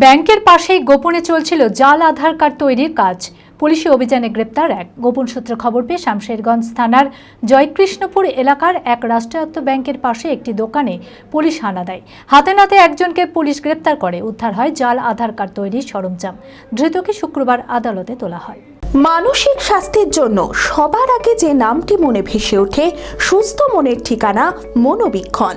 ব্যাংকের পাশেই গোপনে চলছিল জাল আধার কার্ড তৈরির কাজ। পুলিশি অভিযানে গ্রেপ্তার এক। গোপন সূত্রে খবর পেয়ে শামশেরগঞ্জ থানার জয়কৃষ্ণপুর এলাকার এক রাষ্ট্রায়ত্ত ব্যাংকের পাশে একটি দোকানে পুলিশ হানা দেয়। হাতে নাতে একজনকে পুলিশ গ্রেপ্তার করে। উদ্ধার হয় জাল আধার কার্ড তৈরির সরঞ্জাম। ধৃতকে শুক্রবার আদালতে তোলা হয়। মানসিক স্বাস্থ্যের জন্য সবার আগে যে নামটি মনে ভেসে ওঠে, সুস্থ মনের ঠিকানা মনোবীক্ষণ।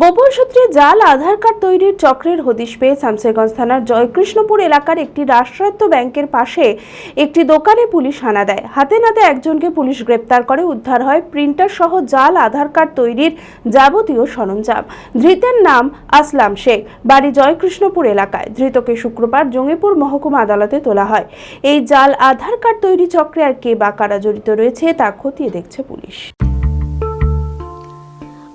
গোপন সূত্রে জাল, আধার কার্ড তৈরির চক্রের হদিশ পেয়ে শামসেরগঞ্জ থানার জয়কৃষ্ণপুর এলাকার একটি রাষ্ট্রায়ত্ত ব্যাংকের পাশে একটি দোকানে পুলিশ হানা দেয়। হাতে নাতে একজনকে পুলিশ গ্রেপ্তার করে, উদ্ধার হয় প্রিন্টার সহ জাল, আধার কার্ড তৈরির যাবতীয় সরঞ্জাম। ধৃতের নাম আসলাম শেখ, বাড়ি জয়কৃষ্ণপুর এলাকায়। ধৃতকে শুক্রবার জঙ্গিপুর মহকুমা আদালতে তোলা হয়। এই জাল, আধার কার্ড তৈরি চক্রে আর কে বা কারা জড়িত রয়েছে তা খতিয়ে দেখছে পুলিশ।